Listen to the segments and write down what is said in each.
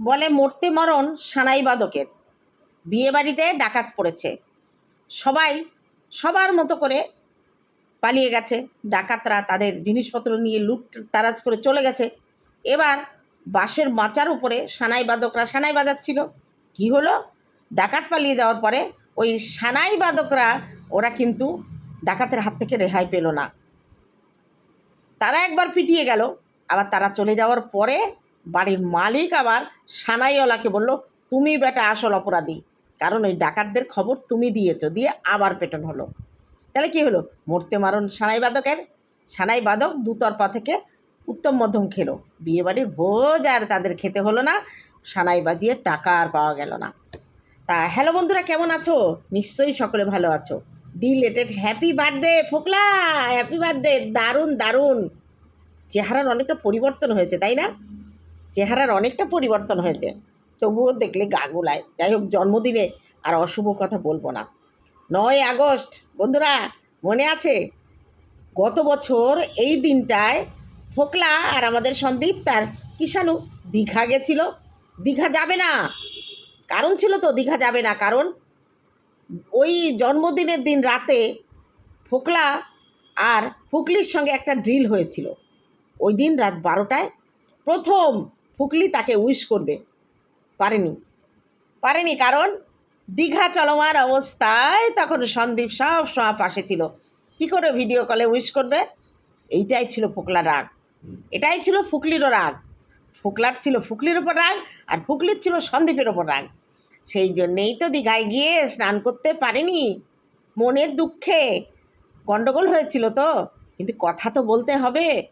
বলে মরতে মরণ সানাই বাদকের। বিয়ে বাড়িতে ডাকাত পড়েছে। সবাই সবার মতো করে পালিয়ে গেছে। ডাকাতরা তাদের জিনিসপত্র নিয়ে লুট তারাজ করে চলে গেছে। এবার বাঁশের মাচার উপরে সানাই বাদকরা সানাই বাজাচ্ছিল। কি হলো? ডাকাত পালিয়ে যাওয়ার পরে ওই সানাই বাদকরা ওরা কিন্তু ডাকাতের হাত থেকে রেহাই পেল না। তারা একবার পিটিয়ে গেল। আবার তারা চলে যাওয়ার পরে বাড়ির মালিক আবার সানাইওয়ালাকে বলল, তুমি বেটা আসল অপরাধী। কারণ ওই ডাকাতদের খবর তুমি দিয়েছ, দিয়ে আবার পেটন হলো। তাহলে কি হলো? মরতে মারণ সানাই বাদকের সানাই বাদক দুতরফা থেকে উত্তম মধ্যম খেলো। বিয়েবাড়ির ভোজ আর তাদের খেতে হলো না। সানাই বাজিয়ে টাকা আর পাওয়া গেল না। তা হ্যালো বন্ধুরা, কেমন আছো? নিশ্চয়ই সকলে ভালো আছো। ডিলেটেড হ্যাপি বার্থডে ফোকলা! হ্যাপি বার্থডে দারুণ দারুণ। চেহারার অনেকটা পরিবর্তন হয়েছে, তাই না? চেহারার অনেকটা পরিবর্তন হয়েছে। তবুও দেখলে গা গুলায়। যাই হোক, জন্মদিনে আর অশুভ কথা বলব না। নয় আগস্ট, বন্ধুরা, মনে আছে? গত বছর এই দিনটায় ফোকলা আর আমাদের সন্দীপ তার কিষাণু দীঘা গেছিল। দীঘা যাবে না। কারণ ছিল তো দীঘা যাবে না। কারণ ওই জন্মদিনের দিন রাতে ফোকলা আর ফুকলির সঙ্গে একটা ড্রিল হয়েছিল। ওই দিন রাত বারোটায়। প্রথম ফুকলি তাকে উইশ করবে। পারেনি। পারেনি কারণ দীঘা চলমান অবস্থায় তখন সন্দীপ সব সময় পাশে ছিল। কী করে ভিডিও কলে উইশ করবে? এইটাই ছিল ফোকলার রাগ। এটাই ছিল ফুকলিরও রাগ। ফোকলার ছিল ফুকলির ওপর রাগ আর ফুকলির ছিল সন্দীপের ওপর রাগ। সেই জন্যেই তো দীঘায় গিয়ে স্নান করতে পারেনি। মনের দুঃখে গণ্ডগোল হয়েছিল তো। কিন্তু কথা তো বলতে হবে।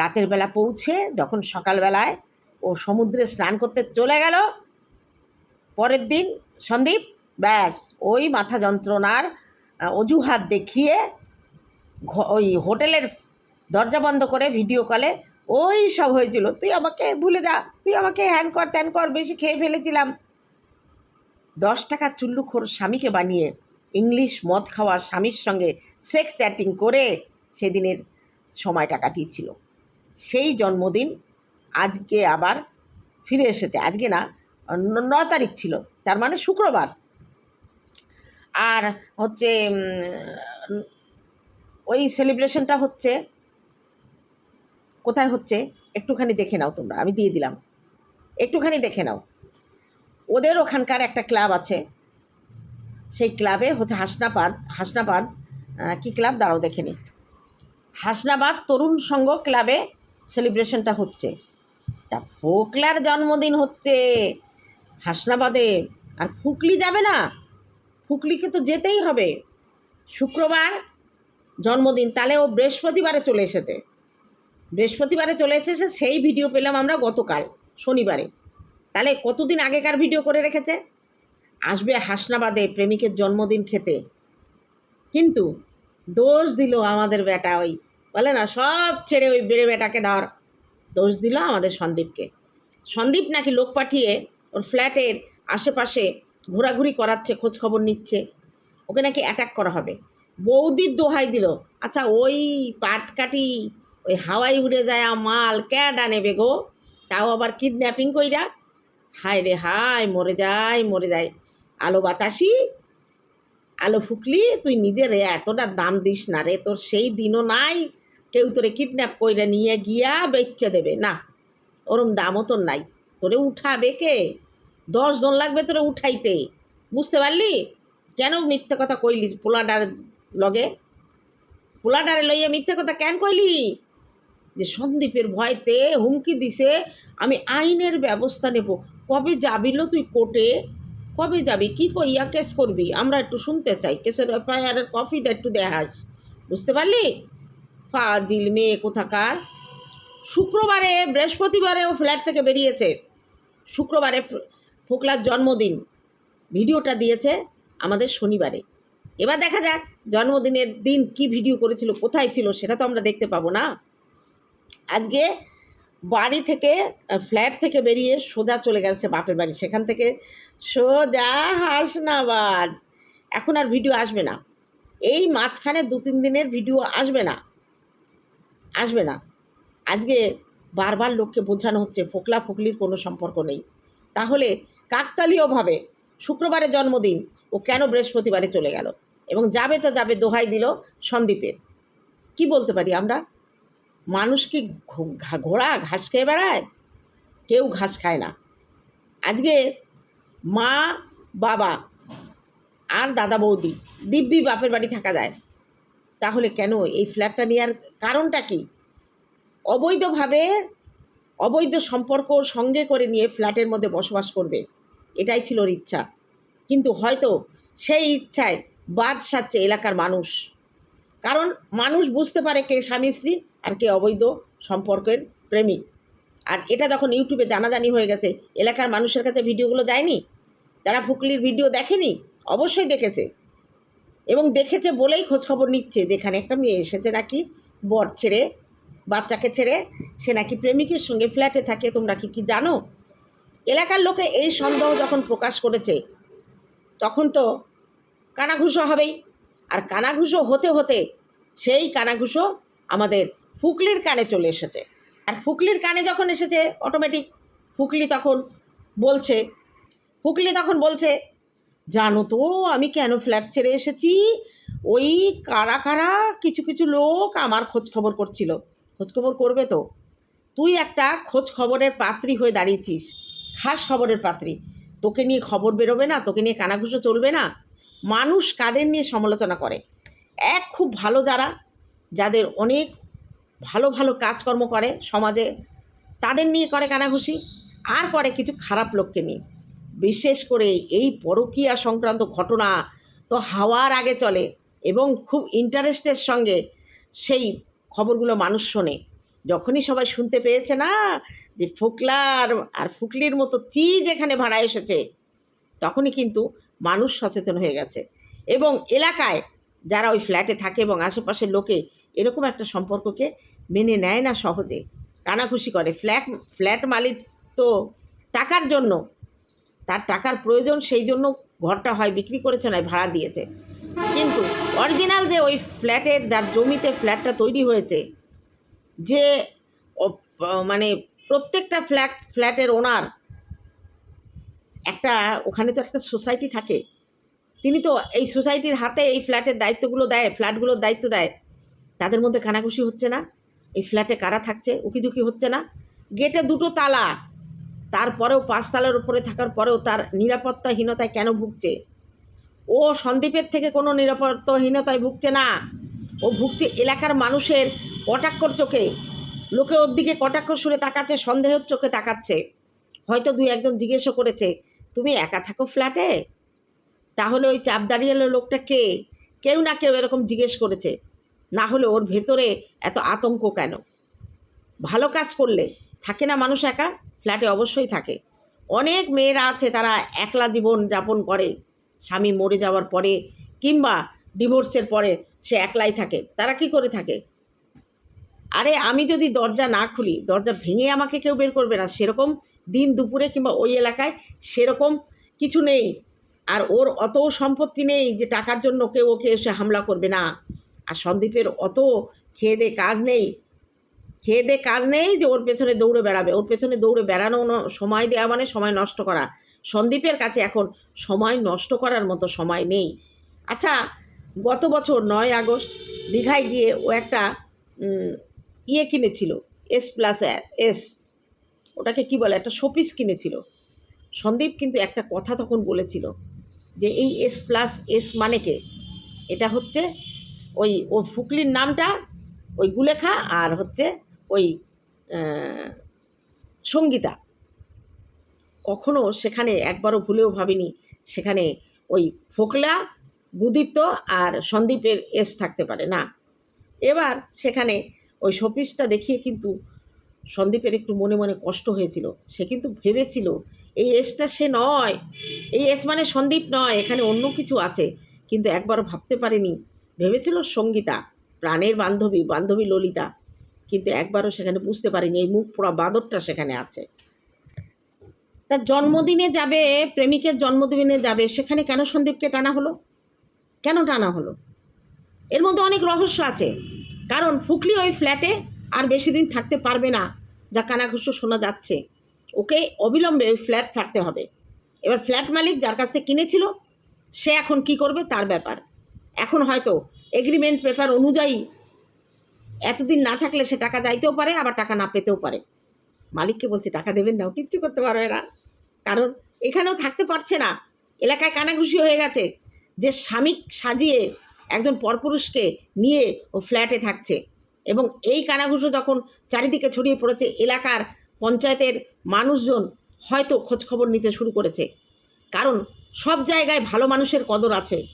রাতের বেলা পৌঁছে যখন সকালবেলায় ও সমুদ্রে স্নান করতে চলে গেল, পরের দিন সন্দীপ, ব্যাস, ওই মাথা যন্ত্রণার অজুহাত দেখিয়ে ওই হোটেলের দরজা বন্ধ করে ভিডিও কলে ওই সব হয়েছিল, তুই আমাকে ভুলে যা, তুই আমাকে হ্যান কর ত্যান কর, বেশি খেয়ে ফেলেছিলাম। দশ টাকা চুল্লুখোর স্বামীকে বানিয়ে ইংলিশ মদ খাওয়া স্বামীর সঙ্গে সেক্স চ্যাটিং করে সেদিনের সময়টা কাটিয়েছিল। সেই জন্মদিন আজকে আবার ফিরে এসেছে। আজকে না, ন- তারিখ ছিল, তার মানে শুক্রবার। আর হচ্ছে ওই সেলিব্রেশনটা হচ্ছে, কোথায় হচ্ছে, একটুখানি দেখে নাও তোমরা, আমি দিয়ে দিলাম। একটুখানি দেখে নাও। ওদের ওখানকার একটা ক্লাব আছে। সেই ক্লাবে হচ্ছে হাসনাবাদ হাসনাবাদ কি ক্লাব? দাঁড়াও দেখে নি। হাসনাবাদ তরুণ সংঘ ক্লাবে সেলিব্রেশনটা হচ্ছে। তা ফোকলার জন্মদিন হচ্ছে হাসনাবাদে। আর ফুকলি যাবে না। ফুকলিকে তো যেতেই হবে। শুক্রবার জন্মদিন। তাহলে ও বৃহস্পতিবারে চলে এসেছে। বৃহস্পতিবারে চলে এসেছে, সেই ভিডিও পেলাম আমরা গতকাল, শনিবারে। তাহলে কতদিন আগেকার ভিডিও করে রেখেছে? আসবে হাসনাবাদে প্রেমিকের জন্মদিন খেতে। কিন্তু দোষ দিল আমাদের বেটা ওই বলে না, সব ছেড়ে ওই বেড়ে বেটাকে দেওয়ার দোষ দিল আমাদের সন্দীপকে। সন্দীপ নাকি লোক পাঠিয়ে ওর ফ্ল্যাটের আশেপাশে ঘোরাঘুরি করাচ্ছে খোঁজ খবর নিচ্ছে। ওকে নাকি অ্যাটাক করা হবে। বৌদির দোহাই দিল আচ্ছা ওই পাটকাটি ওই হাওয়াই উড়ে যায় মাল ক্যাডা নেবে গো? তাও আবার কিডন্যাপিং কইরা? হায় রে হায়, মরে যায় মরে যায়। আলো বাতাসি, আলো ফুকলি, তুই নিজের এতটা দাম দিস না রে, তোর সেই দিনও নাই কেউ তোরে কিডন্যাপ কইরা নিয়ে গিয়া বেচে দেবে। না, ওরম দামও তোর নাই। তোরে উঠাবে কে? দশ জন লাগবে তোরে উঠাইতে। বুঝতে পারলি? কেন মিথ্যে কথা কইলি পোলাডার লগে? পোলাডারে লইয়া মিথ্যে কথা কেন কইলি? যে সন্দীপের ভয়তে হুমকি দিছে, আমি আইনের ব্যবস্থা নেব। কবে যাবিল তুই কোর্টে? কবে যাবি? কি কইয়া কেস করবি? আমরা একটু শুনতে চাই। কেসের এফআইআরের কপিটা একটু দেখাস। বুঝতে পারলি? ফাজিল মেয়ে কোথাকার? শুক্রবারে বৃহস্পতিবারে ও ফ্ল্যাট থেকে বেরিয়েছে। শুক্রবারে ফোকলার জন্মদিন। ভিডিওটা দিয়েছে আমাদের শনিবারে। এবার দেখা যাক জন্মদিনের দিন কি ভিডিও করেছিল, কোথায় ছিল, সেটা তো আমরা দেখতে পাবো না। আজকে বাড়ি থেকে ফ্ল্যাট থেকে বেরিয়ে সোজা চলে গেছে বাপের বাড়ি। সেখান থেকে সোজা হাসনাবাদ। এখন আর ভিডিও আসবে না। এই মাঝখানে দু তিন দিনের ভিডিও আসবে না। আসবে না। আজকে বারবার লোককে বোঝানো হচ্ছে, ফোকলা ফোকলির কোনো সম্পর্ক নেই। তাহলে কাকতালীয়ভাবে শুক্রবারে জন্মদিন, ও কেন বৃহস্পতিবারে চলে গেল? এবং যাবে তো যাবে দোহাই দিল সন্দীপের। কি বলতে পারি আমরা? মানুষ কি ঘোড়া ঘাস খেয়ে বেড়ায়? কেউ ঘাস খায় না। আজকে মা, বাবা আর দাদা বৌদি দিব্যি বাপের বাড়ি থাকা যায়। তাহলে কেন এই ফ্ল্যাটটা নেওয়ার কারণটা কি? অবৈধভাবে অবৈধ সম্পর্ক সঙ্গে করে নিয়ে ফ্ল্যাটের মধ্যে বসবাস করবে। এটাই ছিল ওর ইচ্ছা। কিন্তু হয়তো সেই ইচ্ছায় বাদ সাচ্ছে এলাকার মানুষ। কারণ মানুষ বুঝতে পারে কে স্বামী স্ত্রী আর কে অবৈধ সম্পর্কের প্রেমিক। আর এটা যখন ইউটিউবে জানাজানি হয়ে গেছে, এলাকার মানুষের কাছে ভিডিওগুলো যায়নি তারা ফুকলির ভিডিও দেখেনি? অবশ্যই দেখেছে। এবং দেখেছে বলেই খোঁজখবর নিচ্ছে যে এখানে একটা মেয়ে এসেছে নাকি বর ছেড়ে, বাচ্চাকে ছেড়ে, সে নাকি প্রেমিকের সঙ্গে ফ্ল্যাটে থাকে, তোমরা কি কি জানো? এলাকার লোকে এই সন্দেহ যখন প্রকাশ করেছে, তখন তো কানাঘুষো হবেই। আর কানাঘুষো হতে হতে সেই কানাঘুষো আমাদের ফুকলির কানে চলে এসেছে। আর ফুকলির কানে যখন এসেছে অটোমেটিক ফুকলি তখন বলছে, ফুকলি তখন বলছে জানো তো, আমি কেন ফ্ল্যাট ছেড়ে এসেছি? ওই কারা কারা কিছু কিছু লোক আমার খোঁজ খবর করছিল। খোঁজ খবর করবে তো? তুই একটা খোঁজ খবরের পাত্রী হয়ে দাঁড়িয়েছিস। খাস খবরের পাত্রী। তোকে নিয়ে খবর বেরোবে না, তোকে নিয়ে কানাঘুষো চলবে না। মানুষ কাদের নিয়ে সমালোচনা করে? এক খুব ভালো যারা, যাদের অনেক ভালো ভালো কাজকর্ম করে সমাজে, তাদের নিয়ে করে কানাঘুষি। আর করে কিছু খারাপ লোককে নিয়ে। বিশেষ করে এই পরকীয়া সংক্রান্ত ঘটনা তো হাওয়ার আগে চলে এবং খুব ইন্টারেস্টের সঙ্গে সেই খবরগুলো মানুষ শোনে। যখনই সবাই শুনতে পেয়েছে না যে ফুকলার আর ফুকলির মতো চিজ এখানে ভাড়া এসেছে, তখনই কিন্তু মানুষ সচেতন হয়ে গেছে এবং এলাকায় যারা ওই ফ্ল্যাটে থাকে এবং আশেপাশের লোকে এরকম একটা সম্পর্ককে মেনে নেয় না সহজে। কানাঘুষি করে। ফ্ল্যাট ফ্ল্যাট মালিক তো টাকার জন্য তার টাকার প্রয়োজন সেই জন্য ঘরটা হয় বিক্রি করেছে নয়, ভাড়া দিয়েছে। কিন্তু অরিজিনাল যে ওই ফ্ল্যাটের, যার জমিতে ফ্ল্যাটটা তৈরি হয়েছে, যে মানে প্রত্যেকটা ফ্ল্যাট, ফ্ল্যাটের ওনার, একটা ওখানে তো একটা সোসাইটি থাকে। তিনি তো এই সোসাইটির হাতে এই ফ্ল্যাটের দায়িত্বগুলো দেয়, ফ্ল্যাটগুলোর দায়িত্ব দেয়। তাদের মধ্যে কানাঘুষি হচ্ছে না। এই ফ্ল্যাটে কারা থাকছে, উকিঝুঁকি হচ্ছে না। গেটে দুটো তালা। তারপরেও পাঁচতলার উপরে থাকার পরেও তার নিরাপত্তাহীনতায় কেন ভুগছে? ও সন্দীপের থেকে কোনো নিরাপত্তাহীনতায় ভুগছে না। ও ভুগছে এলাকার মানুষের কটাক্ষর চোখে। লোকে ওর দিকে কটাক্ষ সুরে তাকাচ্ছে, সন্দেহের চোখে তাকাচ্ছে। হয়তো দুই একজন জিজ্ঞেসও করেছে, তুমি একা থাকো ফ্ল্যাটে? তাহলে ওই চাপ দাঁড়িয়ে লোকটা কে? কেউ না কেউ এরকম জিজ্ঞেস করেছে। না হলে ওর ভেতরে এত আতঙ্ক কেন? ভালো কাজ করলে, থাকে না মানুষ একা? ফ্ল্যাটে অবশ্যই থাকে। অনেক মেয়েরা আছে তারা একলা জীবন যাপন করে, স্বামী মরে যাওয়ার পরে কিংবা ডিভোর্সের পরে সে একলাই থাকে। তারা কি করে থাকে? আরে আমি যদি দরজা না খুলি, দরজা ভেঙে আমাকে কেউ বের করবে না। সেরকম দিন দুপুরে কিংবা ওই এলাকায় সেরকম কিছু নেই। আর ওর অত সম্পত্তি নেই যে টাকার জন্য কেউ ওকে এসে হামলা করবে না। আর সন্দীপের অত খেয়ে কাজ নেই। খেয়ে দে কাজ নেই যে ওর পেছনে দৌড়ে বেড়াবে। ওর পেছনে দৌড়ে বেড়ানো সময় দেওয়া মানে সময় নষ্ট করা। সন্দীপের কাছে এখন সময় নষ্ট করার মতো সময় নেই। আচ্ছা গত বছর নয় আগস্ট দীঘায় গিয়ে ও একটা ইয়ে কিনেছিল এস প্লাস এস ওটাকে কি বলে? একটা শোপিস কিনেছিল। সন্দীপ কিন্তু একটা কথা তখন বলেছিল যে এই এস প্লাস এস মানে কে? এটা হচ্ছে ওই, ও ফুকলির নামটা ওই গুলেখা আর হচ্ছে ওই সঙ্গীতা। কখনো সেখানে একবারও ভুলেও ভাবিনি, সেখানে ওই ফোকলা গুদীপ্ত আর সন্দীপের এস থাকতে পারে, না। এবার সেখানে ওই শোপিসটা দেখিয়ে কিন্তু সন্দীপের একটু মনে মনে কষ্ট হয়েছিল। সে কিন্তু ভেবেছিল, এই এসটা সে নয়, এই এস মানে সন্দীপ নয়, এখানে অন্য কিছু আছে। কিন্তু একবারও ভাবতে পারেনি। ভেবেছিল সঙ্গীতা, প্রাণের বান্ধবী বান্ধবী ললিতা। কিন্তু একবারও সেখানে বুঝতে পারেনি, এই মুখ পোড়া বাদরটা সেখানে আছে। তার জন্মদিনে যাবে, প্রেমিকের জন্মদিনে যাবে, সেখানে কেন সন্দীপকে টানা হলো? কেন টানা হলো? এর মধ্যে অনেক রহস্য আছে। কারণ ফুকলি ওই ফ্ল্যাটে আর বেশি দিন থাকতে পারবে না, যা কানাঘুষো শোনা যাচ্ছে। ওকে অবিলম্বে ওই ফ্ল্যাট ছাড়তে হবে। এবার ফ্ল্যাট মালিক যার কাছ থেকে কিনেছিল, সে এখন কি করবে তার ব্যাপার। এখন হয়তো এগ্রিমেন্ট পেপার অনুযায়ী এতদিন না থাকলে সে টাকা যাইতেও পারে, আবার টাকা না পেতেও পারে। মালিককে বলছে, টাকা দেবেন না কিচ্ছু করতে পারবে না। কারণ এখানেও থাকতে পারছে না। এলাকায় কানাঘুষি হয়ে গেছে। যে স্বামী সাজিয়ে একজন পরপুরুষকে নিয়ে ও ফ্ল্যাটে থাকছে এবং এই কানাঘুষো যখন চারিদিকে ছড়িয়ে পড়েছে, এলাকার পঞ্চায়েতের মানুষজন হয়তো খোঁজখবর নিতে শুরু করেছে। কারণ সব জায়গায় ভালো মানুষের কদর আছে।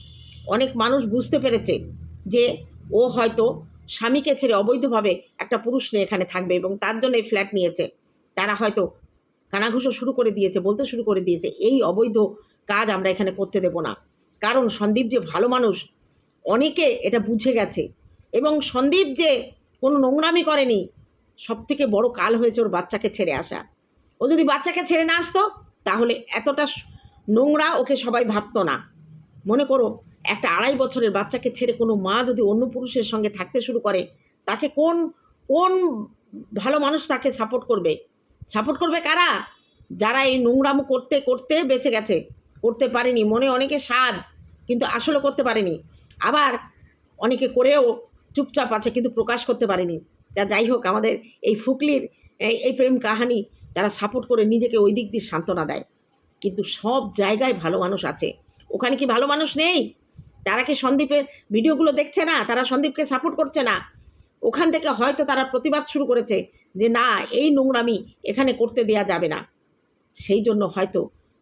অনেক মানুষ বুঝতে পেরেছে যে ও হয়তো স্বামীকে ছেড়ে অবৈধভাবে একটা পুরুষ নিয়ে এখানে থাকবে এবং তার জন্য এই ফ্ল্যাট নিয়েছে। তারা হয়তো কানাঘুষো শুরু করে দিয়েছে, বলতে শুরু করে দিয়েছে, এই অবৈধ কাজ আমরা এখানে করতে দেব না। কারণ সন্দীপ যে ভালো মানুষ, অনেকে এটা বুঝে গেছে এবং সন্দীপ যে কোনো নোংরামি করেনি সব থেকে বড় কাল হয়েছে ওর বাচ্চাকে ছেড়ে আসা। ও যদি বাচ্চাকে ছেড়ে না আসতো, তাহলে এতটা নোংরা ওকে সবাই ভাবতো না। মনে করো একটা আড়াই বছরের বাচ্চাকে ছেড়ে কোনো মা যদি অন্য পুরুষের সঙ্গে থাকতে শুরু করে, তাকে কোন কোন ভালো মানুষ তাকে সাপোর্ট করবে? সাপোর্ট করবে কারা? যারা এই নোংরামো করতে করতে বেঁচে গেছে। করতে পারেনি, মনে অনেকে স্বাদ, কিন্তু আসলে করতে পারেনি। আবার অনেকে করেও চুপচাপ আছে, কিন্তু প্রকাশ করতে পারেনি। তা যাই হোক, আমাদের এই ফুকলির, এই প্রেম কাহানি তারা সাপোর্ট করে নিজেকে ওই দিক দিয়ে সান্ত্বনা দেয়। কিন্তু সব জায়গায় ভালো মানুষ আছে। ওখানে কি ভালো মানুষ নেই? তারা কি সন্দীপের ভিডিওগুলো দেখছে না, তারা সন্দীপকে সাপোর্ট করছে না। ওখান থেকে হয়তো তারা প্রতিবাদ শুরু করেছে যে, না, এই নোংরামি এখানে করতে দেয়া যাবে না। সেই জন্য হয়তো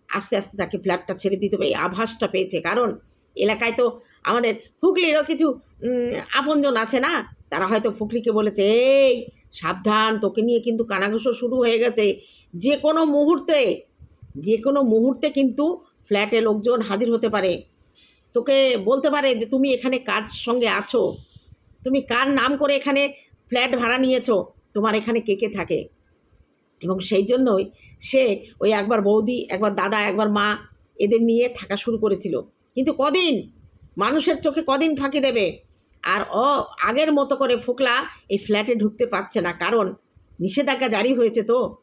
আস্তে আস্তে তাকে ফ্ল্যাটটা ছেড়ে দিতে হবে, এই আভাসটা পেয়েছে। কারণ এলাকায় তো আমাদের ফুকলিরও কিছু আপনজন আছে না, তারা হয়তো ফুকলিকে বলেছে, এই, সাবধান, তোকে নিয়ে কিন্তু কানাঘুষো শুরু হয়ে গেছে। যে কোনো মুহূর্তে, যে কোনো মুহূর্তে কিন্তু ফ্ল্যাটে লোকজন হাজির হতে পারে। তোকে বলতে পারে যে তুমি এখানে কার সঙ্গে আছো? তুমি কার নাম করে এখানে ফ্ল্যাট ভাড়া নিয়েছো? তোমার এখানে কে কে থাকে? এবং সেই জন্যই সে ওই একবার বৌদি, একবার দাদা, একবার মা এদের নিয়ে থাকা শুরু করেছিল। কিন্তু কদিন? মানুষের চোখে কদিন ফাঁকি দেবে? আর অ, আগের মতো করে ফোকলা এই ফ্ল্যাটে ঢুকতে পারছে না। কারণ নিষেধাজ্ঞা জারি হয়েছে তো।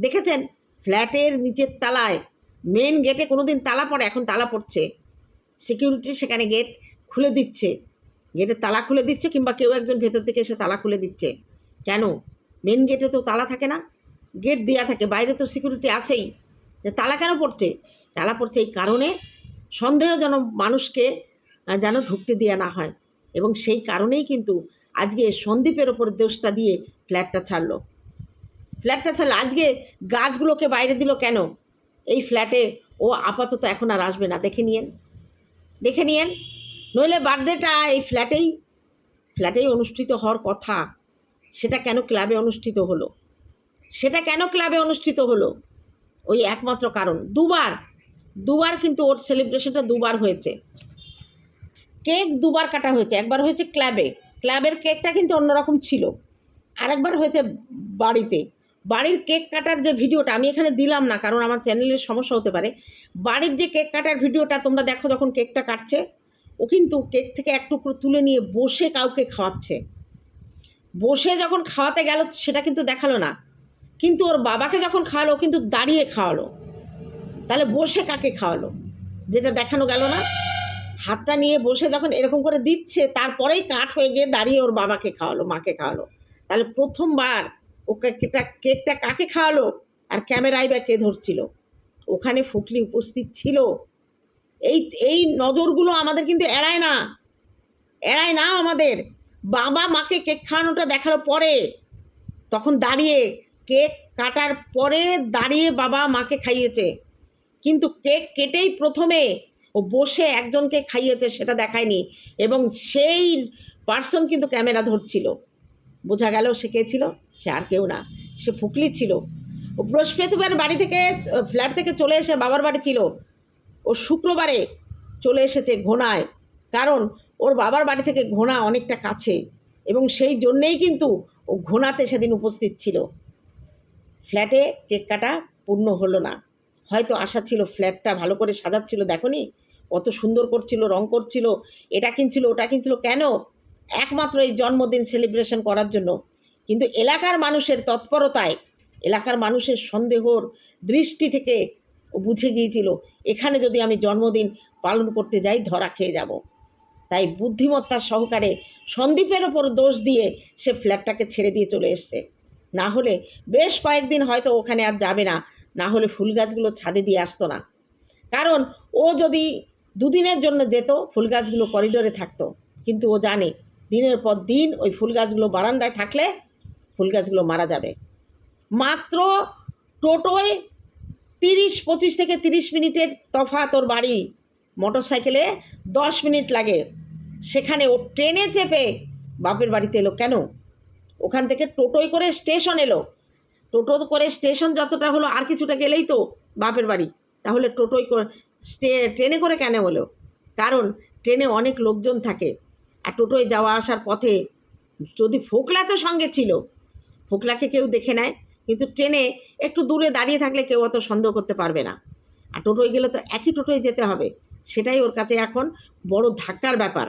দেখেছেন? ফ্ল্যাটের নিচের তালায় মেন গেটে কোনোদিন তালা পড়ে, এখন তালা পড়ছে। সিকিউরিটি সেখানে গেট খুলে দিচ্ছে। গেটের তালা খুলে দিচ্ছে কিংবা কেউ একজন ভেতর থেকে এসে তালা খুলে দিচ্ছে। কেন? মেন গেটে তো তালা থাকে না। গেট দেওয়া থাকে, বাইরে তো সিকিউরিটি আছেই। যে তালা কেন পড়ছে? তালা পড়ছে এই কারণে সন্দেহ যেন মানুষকে যেন ঢুকতে দেওয়া না হয়। এবং সেই কারণেই কিন্তু আজকে সন্দীপের ওপর দোষটা দিয়ে ফ্ল্যাটটা ছাড়লো। ফ্ল্যাটটা ছাড়লো আজকে গাছগুলোকে বাইরে দিল কেন? এই ফ্ল্যাটে ও আপাতত এখন আর আসবে না। দেখে নিয়েন। দেখে নিয়েন। নইলে বার্থডেটা এই ফ্ল্যাটেই ফ্ল্যাটেই অনুষ্ঠিত হওয়ার কথা। সেটা কেন ক্লাবে অনুষ্ঠিত হলো? সেটা কেন ক্লাবে অনুষ্ঠিত হলো? ওই একমাত্র কারণ। দুবার দুবার কিন্তু ওর সেলিব্রেশনটা দুবার হয়েছে। কেক দুবার কাটা হয়েছে। একবার হয়েছে ক্লাবে। ক্লাবের কেকটা কিন্তু অন্যরকম ছিল। আরেকবার হয়েছে বাড়িতে। বাড়ির কেক কাটার যে ভিডিওটা, আমি এখানে দিলাম না, কারণ আমার চ্যানেলের সমস্যা হতে পারে। বাড়ির যে কেক কাটার ভিডিওটা, তোমরা দেখো যখন কেকটা কাটছে, ও কিন্তু কেক থেকে এক টুকরো তুলে নিয়ে বসে কাউকে খাওয়াচ্ছে। বসে যখন খাওয়াতে গেল, সেটা কিন্তু দেখাল না। কিন্তু ওর বাবাকে যখন খাওয়ালো কিন্তু দাঁড়িয়ে খাওয়ালো। তাহলে বসে কাকে খাওয়ালো? যেটা দেখানো গেল না। হাতটা নিয়ে বসে যখন এরকম করে দিচ্ছে, তারপরেই কাঠ হয়ে গিয়ে দাঁড়িয়ে ওর বাবাকে খাওয়ালো, মাকে খাওয়ালো। তাহলে প্রথমবার ও কেকটা কাকে খাওয়ালো? আর ক্যামেরায় বা কে ধরছিল? ওখানে ফুকলি উপস্থিত ছিল। এই এই নজরগুলো আমাদের কিন্তু এড়ায় না। এড়ায় না আমাদের। বাবা মাকে কেক খাওয়ানোটা দেখাল পরে। তখন দাঁড়িয়ে কেক কাটার পরে দাঁড়িয়ে বাবা মাকে খাইয়েছে। কিন্তু কেক কেটেই প্রথমে ও বসে একজনকে খাইয়েছে সেটা দেখায়নি। এবং সেই পার্সন কিন্তু ক্যামেরা ধরছিল। বোঝা গেল সে কে ছিল? সে আর কেউ না। সে ফুকলি ছিল। ও বৃহস্পতিবার বাড়ি থেকে ফ্ল্যাট থেকে চলে এসে বাবার বাড়ি ছিল। ও শুক্রবারে চলে এসেছে ঘোনায়। কারণ ওর বাবার বাড়ি থেকে ঘোনা অনেকটা কাছে। এবং সেই জন্যেই কিন্তু ও ঘোনাতে সেদিন উপস্থিত ছিল। ফ্ল্যাটে কেক কাটা পূর্ণ হলো না। হয়তো আশা ছিল ফ্ল্যাটটা ভালো করে সাজাচ্ছিল, দেখনি? কত সুন্দর করছিল, রং করছিল, এটা কিনছিল, ওটা কিনছিল, কেন? একমাত্র এই জন্মদিন সেলিব্রেশন করার জন্য। কিন্তু এলাকার মানুষের তৎপরতায়, এলাকার মানুষের সন্দেহর দৃষ্টি থেকে ও বুঝে গিয়েছিল, এখানে যদি আমি জন্মদিন পালন করতে যাই, ধরা খেয়ে যাব। তাই বুদ্ধিমত্তা সহকারে সন্দীপের ওপর দোষ দিয়ে সে ফ্ল্যাটটাকে ছেড়ে দিয়ে চলে এসছে। না হলে বেশ কয়েকদিন হয়তো ওখানে আর যাবে না না হলে ফুল গাছগুলো ছাদে দিয়ে আসতো না। কারণ ও যদি দুদিনের জন্য যেত, ফুল গাছগুলো করিডোরে থাকতো। কিন্তু ও জানে দিনের পর দিন ওই ফুল গাছগুলো বারান্দায় থাকলে ফুল গাছগুলো মারা যাবে। মাত্র টোটোয় তিরিশ, পঁচিশ থেকে তিরিশ মিনিটের তফা তোর বাড়ি। মোটর সাইকেলে দশ মিনিট লাগে। সেখানে ও ট্রেনে চেপে বাপের বাড়িতে এলো কেন? ওখান থেকে টোটোয় করে স্টেশন এলো। টোটো করে স্টেশন যতটা হলো আর কিছুটা গেলেই তো বাপের বাড়ি। তাহলে টোটোয় করে ট্রেনে করে কেন হলো কারণ ট্রেনে অনেক লোকজন থাকে। আর টোটোয় যাওয়া আসার পথে যদি ফোকলা তো সঙ্গে ছিল, ফোকলাকে কেউ দেখে নেয়, কিন্তু ট্রেনে একটু দূরে দাঁড়িয়ে থাকলে কেউ অত সন্দেহ করতে পারবে না। আর টোটোয় গেলে তো একই টোটোয় যেতে হবে, সেটাই ওর কাছে এখন বড় ধাক্কার ব্যাপার।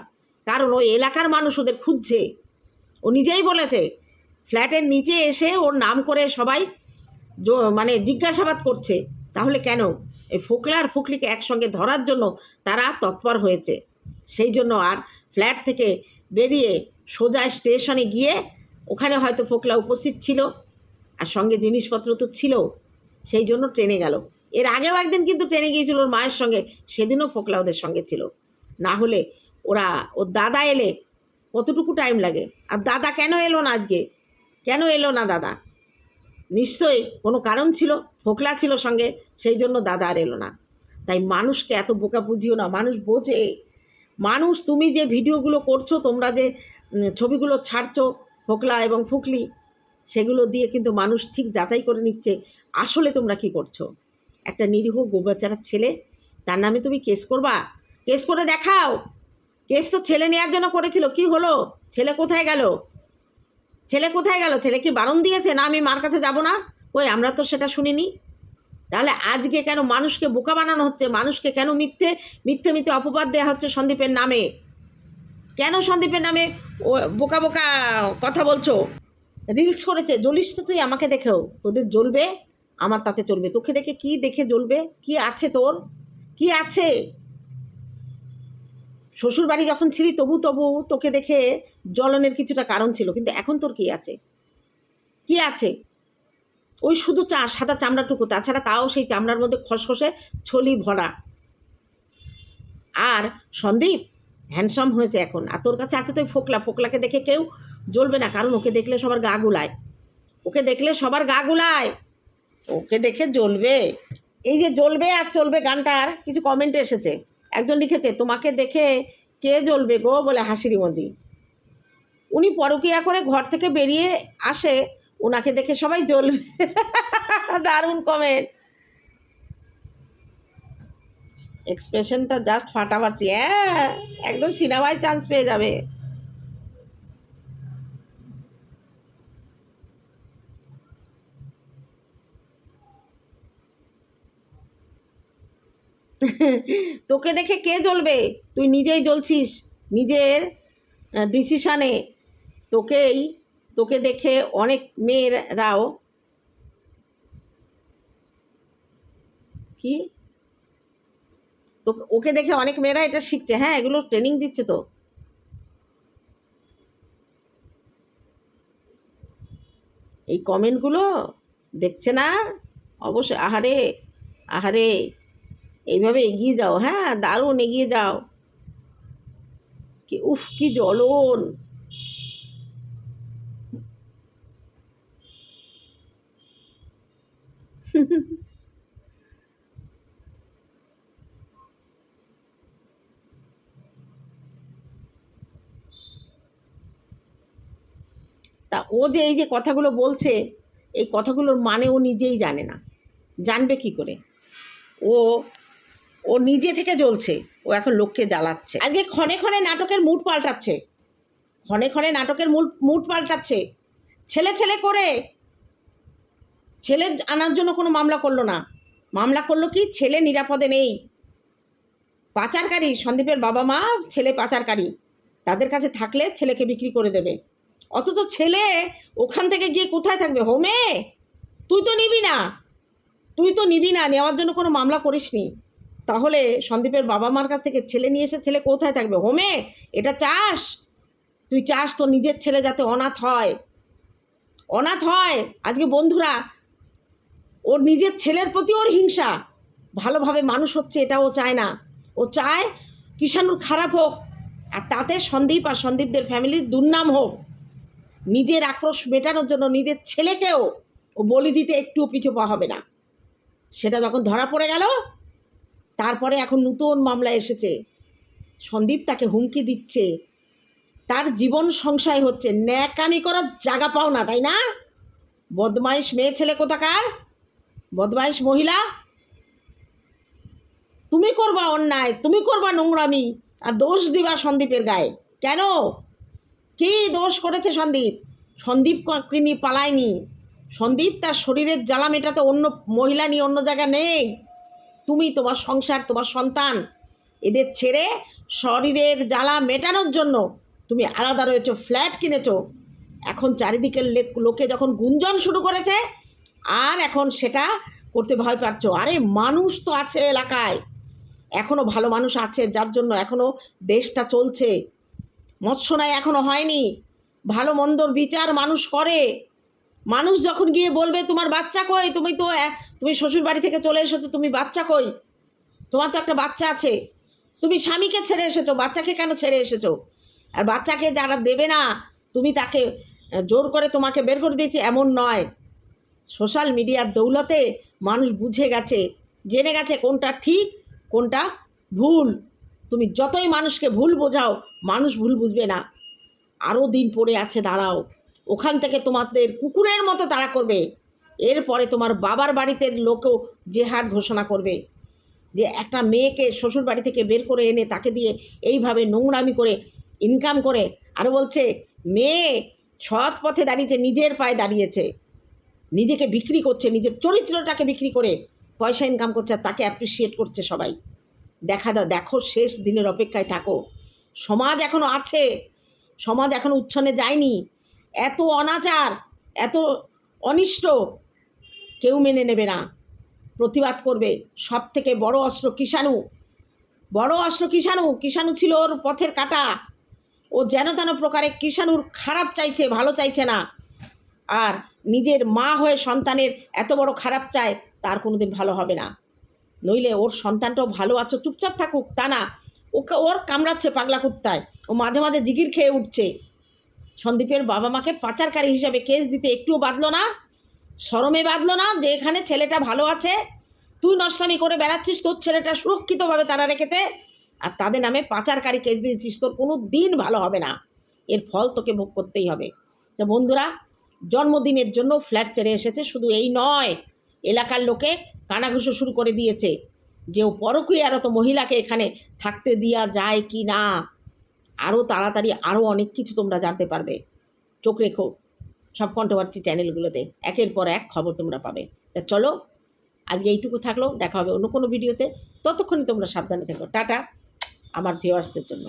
কারণ ওই এলাকার মানুষ ওদের খুঁজছে। ও নিজেই বলেছে, ফ্ল্যাটের নিচে এসে ওর নাম করে সবাই মানে জিজ্ঞাসাবাদ করছে, তাহলে কেন? এই ফোকলা আর ফুকলিকে একসঙ্গে ধরার জন্য তারা তৎপর হয়েছে। সেই জন্য আর ফ্ল্যাট থেকে বেরিয়ে সোজা স্টেশনে গিয়ে ওখানে হয়তো ফোকলা উপস্থিত ছিল আর সঙ্গে জিনিসপত্র তো ছিল। সেই জন্য ট্রেনে গেল। এর আগেও একদিন কিন্তু ট্রেনে গিয়েছিল ওর মায়ের সঙ্গে, সেদিনও ফোকলা ওদের সঙ্গে ছিল। না হলে ওরা, ওর দাদা এলে কতটুকু টাইম লাগে? আর দাদা কেন এলো না আজকে? কেন এলো না দাদা? নিশ্চয়ই কোনো কারণ ছিল, ফোকলা ছিল সঙ্গে, সেই জন্য দাদা আর এলো না। তাই মানুষকে এত বোকা বুঝিও না, মানুষ বোঝে। মানুষ, তুমি যে ভিডিওগুলো করছ, তোমরা যে ছবিগুলো ছাড়ছো, ফোকলা এবং ফুকলি, সেগুলো দিয়ে কিন্তু মানুষ ঠিক যাচাই করে নিচ্ছে, আসলে তোমরা কি করছ? একটা নিরীহ গোবাচারার ছেলে, তার নামে তুমি কেস করবা? কেস করে দেখাও! কেস তো ছেলে নেওয়ার জন্য করেছিল, কি হলো? ছেলে কোথায় গেল? ছেলে কোথায় গেল? ছেলে কি বারণ দিয়েছে? না, আমি মার কাছে যাব না? কই, আমরা তো সেটা শুনিনি। তাহলে আজকে কেন মানুষকে বোকা বানানো হচ্ছে? মানুষকে কেন মিথ্যে মিথ্যে মিথ্যে অপবাদ দেওয়া হচ্ছে সন্দীপের নামে? কেন সন্দীপের নামে ও বোকা বোকা কথা বলছো? রিলস করেছে, জ্বলিস তো তুই আমাকে দেখেও। তোদের জ্বলবে, আমার তাতে চলবে। তোকে দেখে কি দেখে জ্বলবে? কি আছে তোর? কি আছে? শ্বশুর বাড়ি যখন ছিলি, তবু তবু তোকে দেখে জ্বলনের কিছুটা কারণ ছিল। কিন্তু এখন তোর কি আছে? কি আছে? ওই শুধু চা, সাদা চামড়াটুকু, তাছাড়া তাও সেই চামড়ার মধ্যে খসখসে ছলি ভরা। আর সন্দীপ হ্যান্ডসাম হয়েছে এখন। আর তোর কাছে আছে তো ফোকলা, ফোকলাকে দেখে কেউ জ্বলবে না, কারণ ওকে দেখলে সবার গা গুলায়। ওকে দেখলে সবার গা গুলায়। ওকে দেখে জ্বলবে। এই যে জ্বলবে আর চলবে গানটার, কিছু কমেন্ট এসেছে। একজন লিখেছে, তোমাকে দেখে কে জ্বলবে গো? বলে হাসির মজি উনি পরকিয়া করে ঘর থেকে বেরিয়ে আসে ওনাকে দেখে সবাই জ্বলবে। দারুণ কমেন্ট এক্সপ্রেশনটা জাস্ট ফাটাফাটি। হ্যাঁ একদম সিনেমায় চান্স পেয়ে যাবে। তোকে দেখে কে জ্বলবে? তুই নিজেই জ্বলছিস। নিজের ডিসিশানে তোকেই তোকে দেখে অনেক মেয়েরাও কি? তোকে, ওকে দেখে অনেক মেয়েরা এটা শিখছে। হ্যাঁ এগুলো ট্রেনিং দিচ্ছে তো। এই কমেন্টগুলো দেখছে না? অবশ্যই, আহারে আহারে, এইভাবে এগিয়ে যাও। হ্যাঁ দারুণ এগিয়ে যাও। কি, উফ, কি জ্বলন। তা ও যে এই যে কথাগুলো বলছে, এই কথাগুলোর মানে ও নিজেই জানে না। জানবে কি করে? ও ও নিজে থেকে জ্বলছে, ও এখন লোককে জ্বালাচ্ছে। আজকে ক্ষণে ক্ষণে নাটকের মুড পাল্টাচ্ছে। ক্ষণে ক্ষণে নাটকের মুড মুড পাল্টাচ্ছে। ছেলে ছেলে করে ছেলে আনার জন্য কোনো মামলা করল না। মামলা করল কি? ছেলে নিরাপদে নেই। পাচারকারী, সন্দীপের বাবা মা, ছেলে পাচারকারী, তাদের কাছে থাকলে ছেলেকে বিক্রি করে দেবে। অথচ ছেলে ওখান থেকে গিয়ে কোথায় থাকবে? হোমে? তুই তো নিবি না। তুই তো নিবি না, নেওয়ার জন্য কোনো মামলা করিসনি। তাহলে সন্দীপের বাবা মার কাছ থেকে ছেলে নিয়ে এসে ছেলে কোথায় থাকবে? হোমে? এটা চাস? তুই চাস তোর নিজের ছেলে যাতে অনাথ হয়। অনাথ হয়। আজকে বন্ধুরা ওর নিজের ছেলের প্রতি ওর হিংসা। ভালোভাবে মানুষ হচ্ছে, এটা ও চায় না। ও চায় কিষাণুর খারাপ হোক, আর তাতে সন্দীপ আর সন্দীপদের ফ্যামিলির দুর্নাম হোক। নিজের আক্রোশ মেটানোর জন্য নিজের ছেলেকেও ও বলি দিতে একটুও পিছু পা হবে না। সেটা যখন ধরা পড়ে গেল, তারপরে এখন নতুন মামলা এসেছে। সন্দীপ তাকে হুমকি দিচ্ছে। তার জীবন সংশয় হচ্ছে। ন্যাকামি করার জায়গা পাও না, তাই না? বদমাইশ মেয়ে ছেলে কোথাকার? বদমাইশ মহিলা। তুমি করবা অন্যায়, তুমি করবা নোংরামি আর দোষ দিবা সন্দীপের গায়ে। কেন? কি দোষ করেছে সন্দীপ? সন্দীপ কিনি পালায়নি। সন্দীপ তার শরীরের জ্বালা মেটাতে অন্য মহিলা নিয়ে অন্য জায়গা নেই। তুমি তোমার সংসার, তোমার সন্তান এদের ছেড়ে শরীরের জ্বালা মেটানোর জন্য তুমি আলাদা রয়েছো, ফ্ল্যাট কিনেছো। এখন চারিদিকের লোকে যখন গুঞ্জন শুরু করেছে আর এখন সেটা করতে ভয় পাচ্ছ। আরে মানুষ তো আছে এলাকায়। এখনও ভালো মানুষ আছে, যার জন্য এখনও দেশটা চলছে। মৎস্যনায় এখনও হয়নি। ভালো মন্দর বিচার মানুষ করে। মানুষ যখন গিয়ে বলবে, তোমার বাচ্চা কই? তুমি তো তুমি শ্বশুর বাড়ি থেকে চলে এসেছ, তুমি বাচ্চা কই? তোমার তো একটা বাচ্চা আছে। তুমি স্বামীকে ছেড়ে এসেছ, বাচ্চাকে কেন ছেড়ে এসেছ? আর বাচ্চাকে যারা দেবে না, তুমি তাকে জোর করে তোমাকে বের করে দিয়েছে, এমন নয়। সোশ্যাল মিডিয়ার দৌলতে মানুষ বুঝে গেছে, জেনে গেছে কোনটা ঠিক, কোনটা ভুল। তুমি যতই মানুষকে ভুল বোঝাও, মানুষ ভুল বুঝবে না। আরও দিন পড়ে আছে, দাঁড়াও। ওখান থেকে তোমাদের কুকুরের মতো তাড়া করবে। এরপরে তোমার বাবার বাড়িতে লোকও জেহাদ ঘোষণা করবে। যে একটা মেয়েকে শ্বশুর বাড়ি থেকে বের করে এনে তাকে দিয়ে এইভাবে নোংরামি করে ইনকাম করে। আরও বলছে, মেয়ে সৎ পথে দাঁড়িয়েছে, নিজের পায়ে দাঁড়িয়েছে। নিজেকে বিক্রি করছে, নিজের চরিত্রটাকে বিক্রি করে পয়সা ইনকাম করছে আর তাকে অ্যাপ্রিসিয়েট করছে সবাই। দেখা দাও, দেখো শেষ দিনের অপেক্ষায় থাকো। সমাজ এখনও আছে, সমাজ এখনও উচ্ছনে যায়নি। এত অনাচার, এত অনিষ্ট কেউ মেনে নেবে না। প্রতিবাদ করবে সব থেকে বড় অস্ত্র কিষাণু। বড় অস্ত্র কিষাণু কিষাণু ছিল ওর পথের কাটা। ও যেন তেন প্রকারে কিষাণুর খারাপ চাইছে, ভালো চাইছে না। আর নিজের মা হয়ে সন্তানের এত বড় খারাপ চায়, তার কোনোদিন ভালো হবে না। নইলে ওর সন্তানটাও ভালো আছো, চুপচাপ থাকুক, তা না। ওকে ওর কামড়াচ্ছে পাগলা কুত্তায়, ও মাঝে মাঝে জিগির খেয়ে উঠছে। সন্দীপের বাবা মাকে পাচারকারী হিসাবে কেস দিতে একটুও বাঁধলো না শরমে বাঁধলো না যে এখানে ছেলেটা ভালো আছে। তুই নষ্টামি করে বেড়াচ্ছিস, তোর ছেলেটা সুরক্ষিতভাবে তারা রেখেতে আর তাদের নামে পাচারকারী কেস দিয়েছিস, তোর কোনো দিন ভালো হবে না। এর ফল তোকে ভোগ করতেই হবে। তো বন্ধুরা জন্মদিনের জন্য ফ্ল্যাট ছেড়ে এসেছে। শুধু এই নয়, এলাকার লোকে কানাঘুষো শুরু করে দিয়েছে যে ও পরকীয়ারত মহিলাকে এখানে থাকতে দেওয়া যায় কি না। আরও তাড়াতাড়ি আরও অনেক কিছু তোমরা জানতে পারবে। চোখ রেখো সব কন্ট্রোভার্সি চ্যানেলগুলোতে একের পর এক খবর তোমরা পাবে। তা চলো, আজকে এইটুকু থাকল। দেখা হবে অন্য কোনো ভিডিওতে ততক্ষণই তোমরা সাবধানে থেকো। টাটা, আমার ভিউয়ার্সদের জন্য।